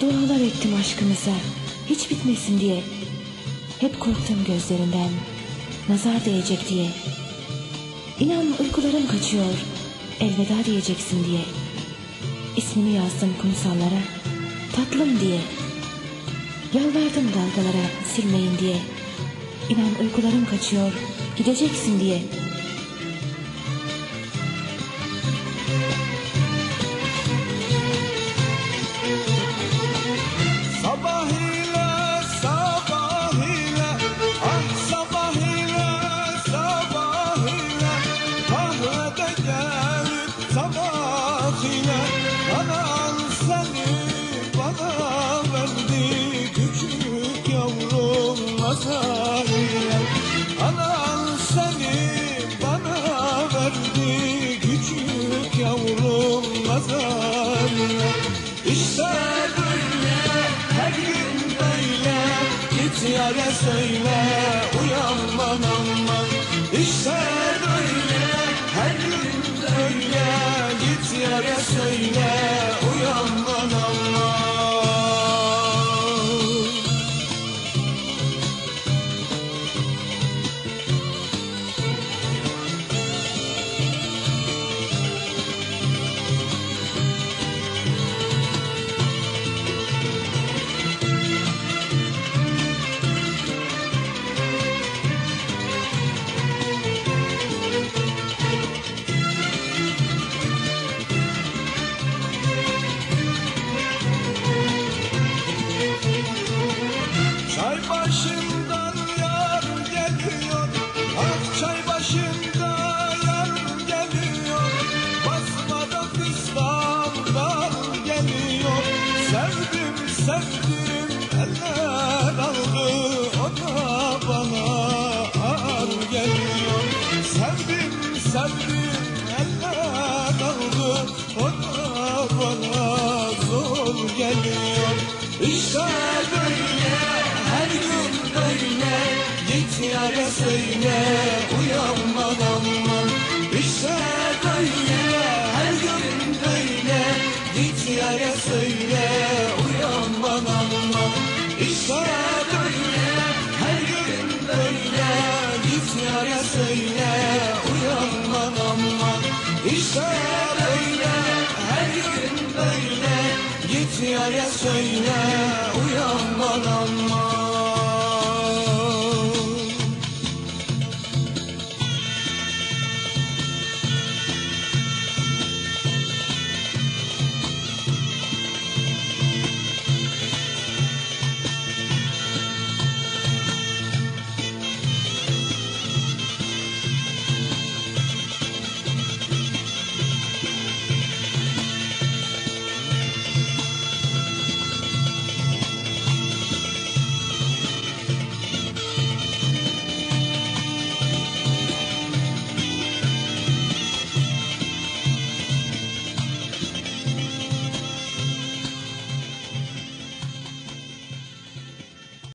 Dualar ettim aşkımıza hiç bitmesin diye. Hep korktum gözlerinden nazar değecek diye. İnan uykularım kaçıyor elveda diyeceksin diye. İsmini yazdım kumsallara tatlım diye. Yalvardım dalgalara silmeyin diye. İnan uykularım kaçıyor gideceksin diye. İle seni bana verdi küçük yavrum masal ile. Seni bana verdi küçük yavrum ile. İşte böyle her gün böyle Git yare söyle uyanman aman Git yare söyle uyanman Çay başından yar geliyor. Ah çay başında yar geliyor. Basmada fistandan geliyor. Sevdim sevdim eller aldı. O bana ağır geliyor. Sevdim sevdim eller aldı. O bana zor geliyor. İşte söyle uyanman aman İşte böyle her gün böyle. Git yare söyle uyanman aman İşte böyle her gün böyle. Git yare söyle uyanman aman İşte böyle her gün böyle. Git yare söyle uyanman aman